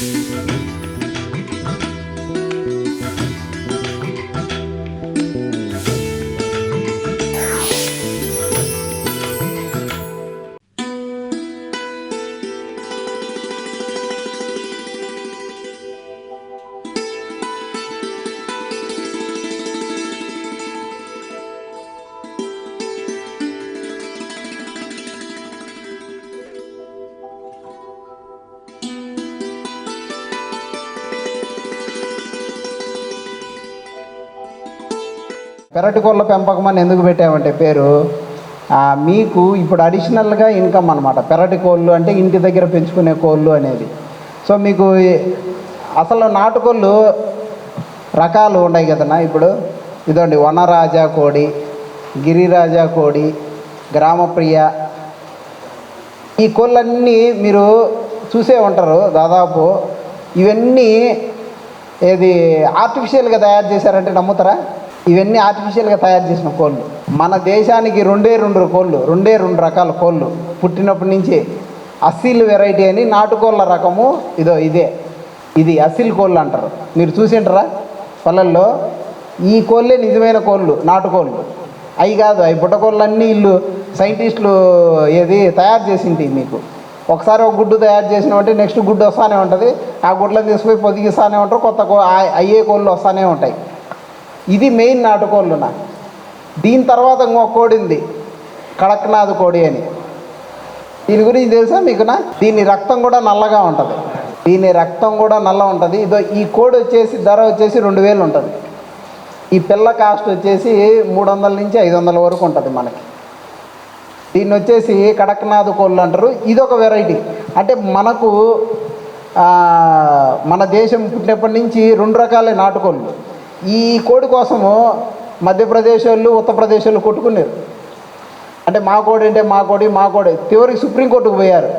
Música పెరటి కోళ్ళ పెంపకం అని ఎందుకు పెట్టామంటే పేరు మీకు ఇప్పుడు అడిషనల్గా ఇన్కమ్ అనమాట పెరటి కోళ్ళు అంటే ఇంటి దగ్గర పెంచుకునే కోళ్ళు అనేది. సో మీకు అసలు నాటుకోళ్ళు రకాలు ఉన్నాయి కదన్నా ఇప్పుడు. ఇదండి వనరాజా కోడి గిరిరాజా కోడి గ్రామప్రియ. ఈ కోళ్ళన్నీ మీరు చూసే ఉంటారు దాదాపు. ఇవన్నీ ఏది ఆర్టిఫిషియల్గా తయారు చేశారంటే నమ్ముతారా? ఇవన్నీ ఆర్టిఫిషియల్గా తయారు చేసిన కోళ్ళు. మన దేశానికి రెండే రెండు కోళ్ళు రెండే రెండు రకాల కోళ్ళు పుట్టినప్పటి నుంచి అసీల్ వెరైటీ అని నాటుకోళ్ళ రకము ఇదో ఇదే. ఇది అసీల్ కోళ్ళు అంటారు. మీరు చూసింటారా పల్లెల్లో ఈ కోళ్ళే నిజమైన కోళ్ళు నాటుకోళ్ళు. అవి కాదు అవి బుట్టకోళ్ళన్నీ ఇల్లు సైంటిస్టులు ఏది తయారు చేసింది మీకు. ఒకసారి ఒక గుడ్డు తయారు చేసినామంటే నెక్స్ట్ గుడ్డు వస్తానే ఉంటుంది. ఆ గుడ్లను తీసుకుపోయి పొదిగిస్తానే ఉంటారు. కొత్త అయ్యే కోళ్ళు వస్తానే ఉంటాయి. ఇది మెయిన్ నాటుకోళ్ళున దీని తర్వాత ఇంకో కోడి ఉంది. కడక్నాథ్ కోడి అని. దీని గురించి తెలుసా మీకునా దీని రక్తం కూడా నల్లగా ఉంటుంది. దీని రక్తం కూడా నల్ల ఉంటుంది. ఇదో ఈ కోడి వచ్చేసి ధర వచ్చేసి రెండు వేలు ఉంటుంది. ఈ పిల్ల కాస్ట్ వచ్చేసి మూడు వందల నుంచి ఐదు వందల వరకు ఉంటుంది మనకి. దీన్ని వచ్చేసి కడక్నాథ్ కోళ్ళు అంటారు. ఇది ఒక వెరైటీ అంటే మనకు మన దేశం పుట్టినప్పటి నుంచి రెండు రకాలే నాటుకోళ్ళు. ఈ కోడి కోసము మధ్యప్రదేశ్ వాళ్ళు ఉత్తరప్రదేశ్ వాళ్ళు కొట్టుకున్నారు. అంటే మా కోడి అంటే మా కోడి మా కోడి. చివరికి సుప్రీంకోర్టుకు పోయారు.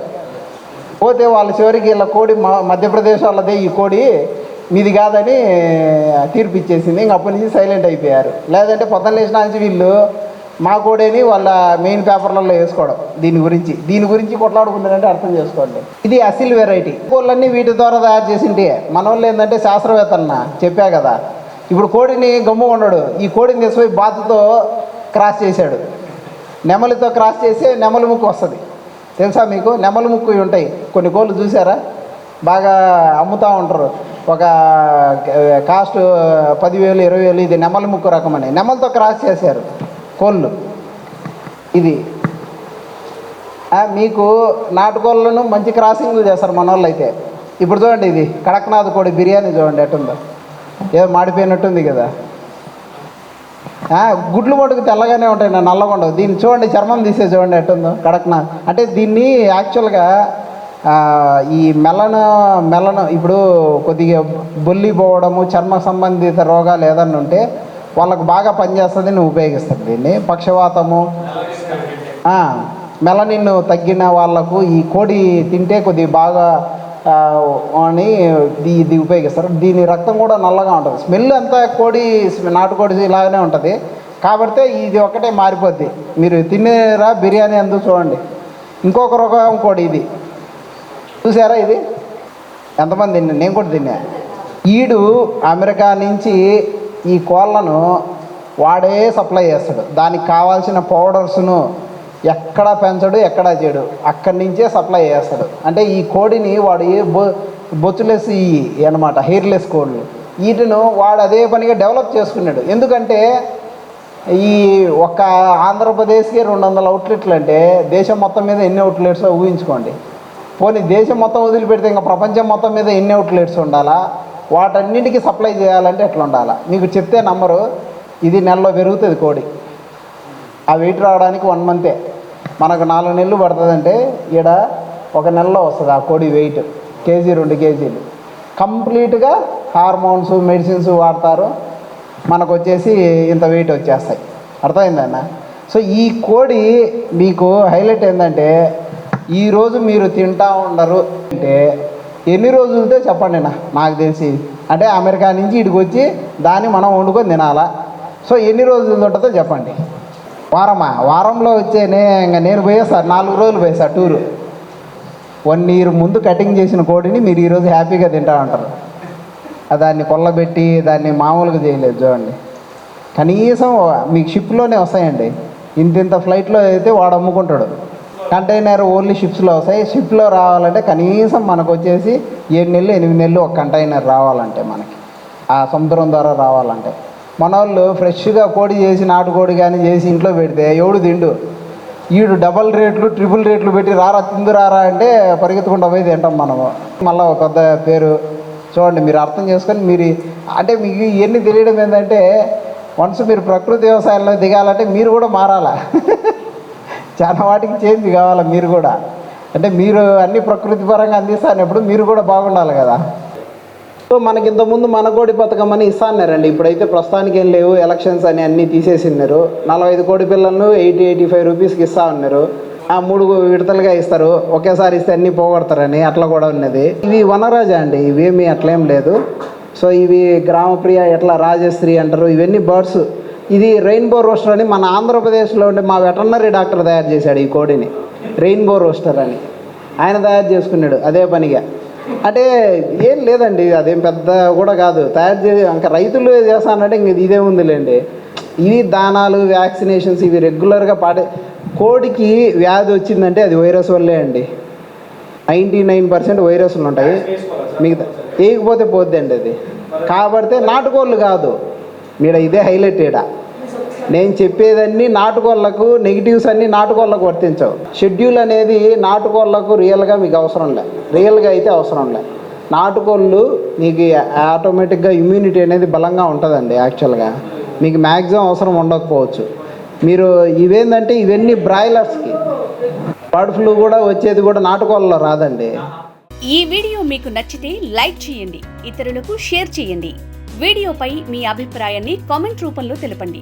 పోతే వాళ్ళ చివరికి వీళ్ళ కోడి మా మధ్యప్రదేశ్ వాళ్ళదే ఈ కోడి మీది కాదని తీర్పు ఇచ్చేసింది. ఇంక అప్పటి నుంచి సైలెంట్ అయిపోయారు. లేదంటే పొద్దున్న లేచిన నుంచి వీళ్ళు మా కోడేని వాళ్ళ మెయిన్ పేపర్లలో వేసుకోవడం దీని గురించి. దీని గురించి కొట్లాడుకుంటారంటే అర్థం చేసుకోండి. ఇది అసిల్ వెరైటీ. కోళ్ళన్నీ వీటి ద్వారా తయారు చేసింటే మన వాళ్ళు ఏంటంటే శాస్త్రవేత్తన్న చెప్పా కదా. ఇప్పుడు కోడిని గమ్ము ఉన్నాడు ఈ కోడిని తీసుకుపోయి బాతుతో క్రాస్ చేశాడు. నెమలితో క్రాస్ చేసి నెమలి ముక్కు వస్తుంది. తెలుసా మీకు? నెమలి ముక్కు ఉంటాయి. కొన్ని కోళ్ళు చూసారా? బాగా అమ్ముతూ ఉంటారు. ఒక కాస్ట్ పదివేలు ఇరవై వేలు ఇది నెమలి ముక్కు రకం అని నెమలితో క్రాస్ చేశారు కోళ్ళు. ఇది. మీకు నాటుకోళ్ళను మంచి క్రాసింగ్లు చేస్తారు మన వాళ్ళు అయితే. ఇప్పుడు చూడండి ఇది. కడక్నాథ్ కోడి బిర్యానీ చూడండి ఎట్టుందో. ఏదో మాడిపోయినట్టుంది కదా. గుడ్లు మటుకు తెల్లగానే ఉంటాయి నా నల్లగా ఉండవు దీన్ని చూడండి చర్మం తీసే చూడండి ఎట్టుందో కడక్నా. అంటే దీన్ని యాక్చువల్గా ఈ మెలన మెలన ఇప్పుడు కొద్దిగా బొల్లి పోవడము చర్మ సంబంధిత రోగాలు ఏదన్నా ఉంటే వాళ్ళకు బాగా పనిచేస్తుంది నువ్వు ఉపయోగిస్తారు దీన్ని. పక్షవాతము మెలనిన్ను మెలనిన్ తగ్గిన వాళ్ళకు ఈ కోడి తింటే కొద్దిగా బాగా అని ఇది ఇది ఉపయోగిస్తారు. దీని రక్తం కూడా నల్లగా ఉంటుంది. స్మెల్ అంతా కోడి నాటుకోడి ఇలాగనే ఉంటుంది. కాబట్టి ఇది ఒకటే మారిపోద్ది. మీరు తినేరా బిర్యానీ అందుకు చూడండి. ఇంకొక రకం కోడి ఇది. చూసారా ఇది? ఎంతమంది తిన్నా? నేను కూడా తిన్నా. ఈడు అమెరికా నుంచి ఈ కోళ్ళను వాడే సప్లై చేస్తాడు. దానికి కావాల్సిన పౌడర్స్ను ఎక్కడ పెంచడు ఎక్కడ చేయడు. అక్కడి నుంచే సప్లై చేస్తాడు. అంటే ఈ కోడిని వాడు ఏ బొ బొచ్చులెస్ ఈ అనమాట హెయిర్లెస్ కోళ్ళు. వీటిను వాడు అదే పనిగా డెవలప్ చేసుకున్నాడు. ఎందుకంటే ఈ ఒక్క ఆంధ్రప్రదేశ్కి రెండు వందల అవుట్లెట్లు అంటే దేశం మొత్తం మీద ఎన్ని అవుట్లెట్స్ ఊహించుకోండి. పోనీ దేశం మొత్తం వదిలిపెడితే ఇంకా ప్రపంచం మొత్తం మీద ఎన్ని అవుట్లెట్స్ ఉండాలా? వాటన్నిటికీ సప్లై చేయాలంటే ఎట్లా ఉండాలా? మీకు చెప్తే నంబరు ఇది నెలలో పెరుగుతుంది కోడి. ఆ వెయిట్ రావడానికి వన్ మంతే మనకు నాలుగు నెలలు పడుతుందంటే ఈడ ఒక నెలలో వస్తుంది ఆ కోడి వెయిట్ కేజీ రెండు కేజీలు. కంప్లీట్గా హార్మోన్స్ మెడిసిన్స్ వాడతారు. మనకు వచ్చేసి ఇంత వెయిట్ వచ్చేస్తాయి. అర్థమైందన్న సో ఈ కోడి మీకు హైలైట్ ఏంటంటే ఈరోజు మీరు తింటా ఉండరు. అంటే ఎన్ని రోజులతో చెప్పండి నా నాకు తెలిసి. అంటే అమెరికా నుంచి ఇటుకొచ్చి దాన్ని మనం వండుకొని తినాలా? సో ఎన్ని రోజులు ఉంటుందో చెప్పండి. వారమా? వారంలో వచ్చేనే ఇంకా నేను పోయేసా నాలుగు రోజులు పోయేసా టూరు. వన్ ఇయర్ ముందు కటింగ్ చేసిన కోడిని మీరు ఈరోజు హ్యాపీగా తింటా ఉంటారు. దాన్ని కొల్లబెట్టి దాన్ని మామూలుగా చేయలేదు చూడండి. కనీసం మీకు షిప్లోనే వస్తాయండి. ఇంత ఇంత ఫ్లైట్లో అయితే వాడు అమ్ముకుంటాడు. కంటైనర్ ఓన్లీ షిప్స్లో వస్తాయి. షిప్లో రావాలంటే కనీసం మనకు వచ్చేసి ఏడు నెలలు ఎనిమిది నెలలు ఒక కంటైనర్ రావాలంటే మనకి. ఆ సముద్రం ద్వారా రావాలంటే. మన వాళ్ళు ఫ్రెష్గా కోడి చేసి నాటుకోడి కానీ చేసి ఇంట్లో పెడితే ఎవడు తిండు? ఈడు డబల్ రేట్లు ట్రిపుల్ రేట్లు పెట్టి రారా తిందు రారా అంటే పరిగెత్తకుండా పోయి తింటాం మనము. మళ్ళీ ఒక పెద్ద పేరు. చూడండి మీరు అర్థం చేసుకొని మీరు అంటే మీకు ఇవన్నీ తెలియడం ఏంటంటే వన్స్ మీరు ప్రకృతి వ్యవసాయంలో దిగాలంటే మీరు కూడా మారాలా. చాలా వాటికి చేంజ్ కావాలా మీరు కూడా. అంటే మీరు అన్ని ప్రకృతి పరంగా అందిస్తానప్పుడు మీరు కూడా బాగుండాలి కదా. సో మనకి ఇంతకుముందు మన కోడి పథకం అని ఇస్తాన్నారండి. ఇప్పుడైతే ప్రస్తుతానికి ఏం లేవు. ఎలక్షన్స్ అని అన్నీ తీసేసినారు నలభై ఐదు కోడి పిల్లలను ఎయిటీ ఎయిటీ ఫైవ్ రూపీస్కి ఇస్తా ఉన్నారు. ఆ మూడు విడతలుగా ఇస్తారు. ఒకేసారి ఇస్తే అన్నీ పోగొడతారని అట్లా కూడా ఉన్నది. ఇవి వనరాజా అండి. ఇవేమీ అట్లేం లేదు. సో ఇవి గ్రామప్రియ ఎట్లా రాజశ్రీ అంటారు. ఇవన్నీ బర్డ్స్. ఇది రెయిన్బో రోస్టర్ అని మన ఆంధ్రప్రదేశ్లో ఉండే మా వెటర్నరీ డాక్టర్ తయారు చేశాడు ఈ కోడిని. రెయిన్బో రోస్టర్ అని. ఆయన తయారు చేసుకున్నాడు. అదే పనిగా. అంటే ఏం లేదండి అదేం పెద్ద కూడా కాదు. తయారు చే ఇంకా రైతులు చేస్తానంటే ఇంక ఇదే ఉందిలేండి. ఇవి దానాలు వ్యాక్సినేషన్స్ ఇవి రెగ్యులర్గా పాటి కోడికి వ్యాధి వచ్చిందంటే అది వైరస్ వల్లే అండి. నైంటీ నైన్ పర్సెంట్ వైరస్లు ఉంటాయి మిగతా వేయకపోతే పోద్దండి అది. కాబట్టి నాటుకోళ్ళు కాదు. మీడ ఇదే హైలైట్ ఈడ. నేను చెప్పేదన్నీ నాటుకోళ్ళకు నెగిటివ్స్ అన్నీ నాటుకోళ్ళకు వర్తించవు. షెడ్యూల్ అనేది నాటుకోళ్ళకు రియల్గా మీకు అవసరం లే. రియల్గా అయితే అవసరం లే. నాటుకోళ్ళు మీకు ఆటోమేటిక్గా ఇమ్యూనిటీ అనేది బలంగా ఉంటుందండి యాక్చువల్గా మీకు మ్యాక్సిమం అవసరం ఉండకపోవచ్చు. మీరు ఇవేంటంటే ఇవన్నీ బ్రాయిలర్స్కి బర్డ్ ఫ్లూ కూడా వచ్చేది కూడా నాటుకోళ్ళలో రాదండి. ఈ వీడియో మీకు నచ్చితే లైక్ చేయండి ఇతరులకు షేర్ చేయండి. వీడియోపై మీ అభిప్రాయాన్ని కామెంట్ రూపంలో తెలపండి.